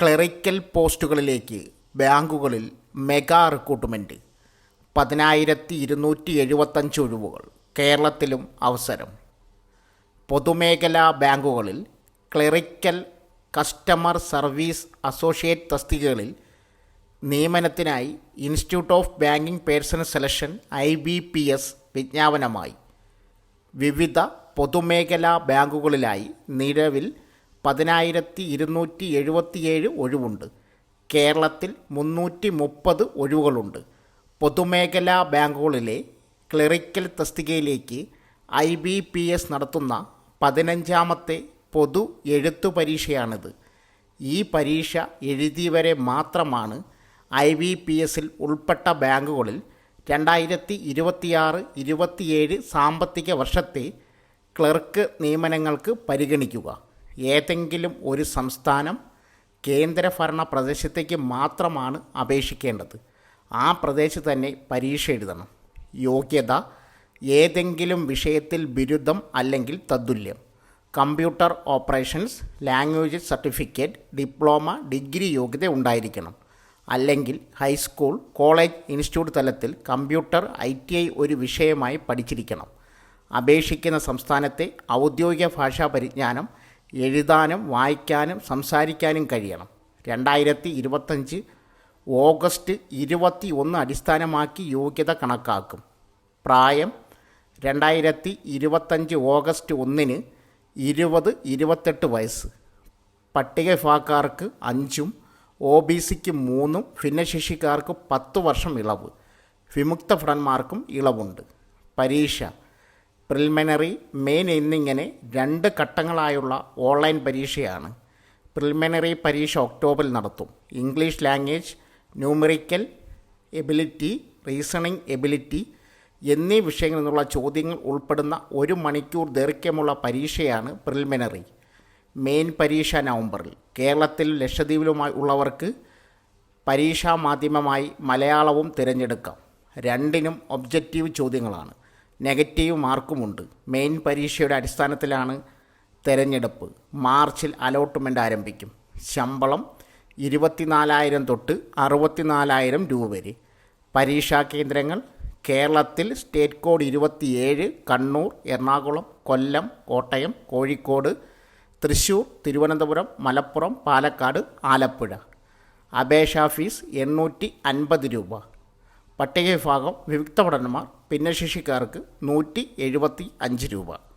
Clerical പോസ്റ്റുകളിലേക്ക് ബാങ്കുകളിൽ mega recruitment പതിനായിരത്തി ഇരുന്നൂറ്റി എഴുപത്തഞ്ച് ഒഴിവുകൾ കേരളത്തിലും അവസരം. പൊതുമേഖലാ ബാങ്കുകളിൽ ക്ലറിക്കൽ കസ്റ്റമർ സർവീസ് അസോസിയേറ്റ് തസ്തികകളിൽ നിയമനത്തിനായി institute of banking personnel selection I B P S വിജ്ഞാപനമായി. വിവിധ പൊതുമേഖലാ ബാങ്കുകളിലായി നിലവിൽ പതിനായിരത്തി ഇരുന്നൂറ്റി എഴുപത്തിയേഴ് ഒഴിവുണ്ട്. കേരളത്തിൽ മുന്നൂറ്റി മുപ്പത് ഒഴിവുകളുണ്ട്. പൊതുമേഖലാ ബാങ്കുകളിലെ ക്ലറിക്കൽ തസ്തികയിലേക്ക് ഐ ബി പി എസ് നടത്തുന്ന പതിനഞ്ചാമത്തെ പൊതു എഴുത്തു പരീക്ഷയാണിത്. ഈ പരീക്ഷ എഴുതിയവരെ മാത്രമാണ് ഐ ബി പി എസിൽ ഉൾപ്പെട്ട ബാങ്കുകളിൽ രണ്ടായിരത്തി ഇരുപത്തിയാറ് ഇരുപത്തിയേഴ് സാമ്പത്തിക വർഷത്തെ ക്ലർക്ക് നിയമനങ്ങൾക്ക് പരിഗണിക്കുക. ഏതെങ്കിലും ഒരു സംസ്ഥാനം കേന്ദ്രഭരണ പ്രദേശത്തേക്ക് മാത്രമാണ് അപേക്ഷിക്കേണ്ടത്. ആ പ്രദേശത്ത് തന്നെ പരീക്ഷ എഴുതണം. യോഗ്യത ഏതെങ്കിലും വിഷയത്തിൽ ബിരുദം അല്ലെങ്കിൽ തത്തുല്യം. Computer operations language certificate diploma degree യോഗ്യത ഉണ്ടായിരിക്കണം. അല്ലെങ്കിൽ ഹൈസ്കൂൾ കോളേജ് ഇൻസ്റ്റിറ്റ്യൂട്ട് തലത്തിൽ കമ്പ്യൂട്ടർ ഐ ടി ഐ ഒരു വിഷയമായി പഠിച്ചിരിക്കണം. അപേക്ഷിക്കുന്ന സംസ്ഥാനത്തെ ഔദ്യോഗിക ഭാഷാ പരിജ്ഞാനം എഴുതാനും വായിക്കാനും സംസാരിക്കാനും കഴിയണം. രണ്ടായിരത്തി ഇരുപത്തഞ്ച് ഓഗസ്റ്റ് ഇരുപത്തി ഒന്ന് അടിസ്ഥാനമാക്കി യോഗ്യത കണക്കാക്കും. പ്രായം രണ്ടായിരത്തി ഇരുപത്തഞ്ച് ഓഗസ്റ്റ് ഒന്നിന് ഇരുപത് ഇരുപത്തെട്ട് വയസ്സ്. പട്ടിക പട്ടികവിഭാഗക്കാർക്ക് അഞ്ചും ഒ ബി സിക്ക് മൂന്നും ഭിന്നശേഷിക്കാർക്ക് പത്ത് വർഷം ഇളവ്. വിമുക്ത ഭടന്മാർക്കും ഇളവുണ്ട്. പരീക്ഷ പ്രിലിമിനറി മെയിൻ എന്നിങ്ങനെ രണ്ട് ഘട്ടങ്ങളായുള്ള ഓൺലൈൻ പരീക്ഷയാണ്. പ്രിലിമിനറി പരീക്ഷ ഒക്ടോബറിൽ നടത്തും. English language numerical ability reasoning ability എന്നീ വിഷയങ്ങളിൽ നിന്നുള്ള ചോദ്യങ്ങൾ ഉൾപ്പെടുന്ന ഒരു മണിക്കൂർ ദൈർഘ്യമുള്ള പരീക്ഷയാണ് പ്രിലിമിനറി മെയിൻ പരീക്ഷ നവംബറിൽ കേരളത്തിൽ ലക്ഷദ്വീപിലുമായി ഉള്ളവർക്ക് പരീക്ഷാ മാധ്യമമായി മലയാളവും തിരഞ്ഞെടുക്കാം. രണ്ടിനും ഒബ്ജക്റ്റീവ് ചോദ്യങ്ങളാണ്. നെഗറ്റീവ് മാർക്കുമുണ്ട്. മെയിൻ പരീക്ഷയുടെ അടിസ്ഥാനത്തിലാണ് തെരഞ്ഞെടുപ്പ്. മാർച്ചിൽ അലോട്ട്മെന്റ് ആരംഭിക്കും. ശമ്പളം ഇരുപത്തിനാലായിരം തൊട്ട് അറുപത്തിനാലായിരം രൂപ വരെ. പരീക്ഷാ കേന്ദ്രങ്ങൾ കേരളത്തിൽ സ്റ്റേറ്റ് കോഡ് ഇരുപത്തിയേഴ് കണ്ണൂർ എറണാകുളം കൊല്ലം കോട്ടയം കോഴിക്കോട് തൃശ്ശൂർ തിരുവനന്തപുരം മലപ്പുറം പാലക്കാട് ആലപ്പുഴ. അപേക്ഷാ ഫീസ് എണ്ണൂറ്റി അൻപത് രൂപ. പട്ടിക വിഭാഗം വിവിക്ത ഭടന്മാർ ഭിന്നശേഷിക്കാർക്ക് നൂറ്റി എഴുപത്തി അഞ്ച് രൂപ.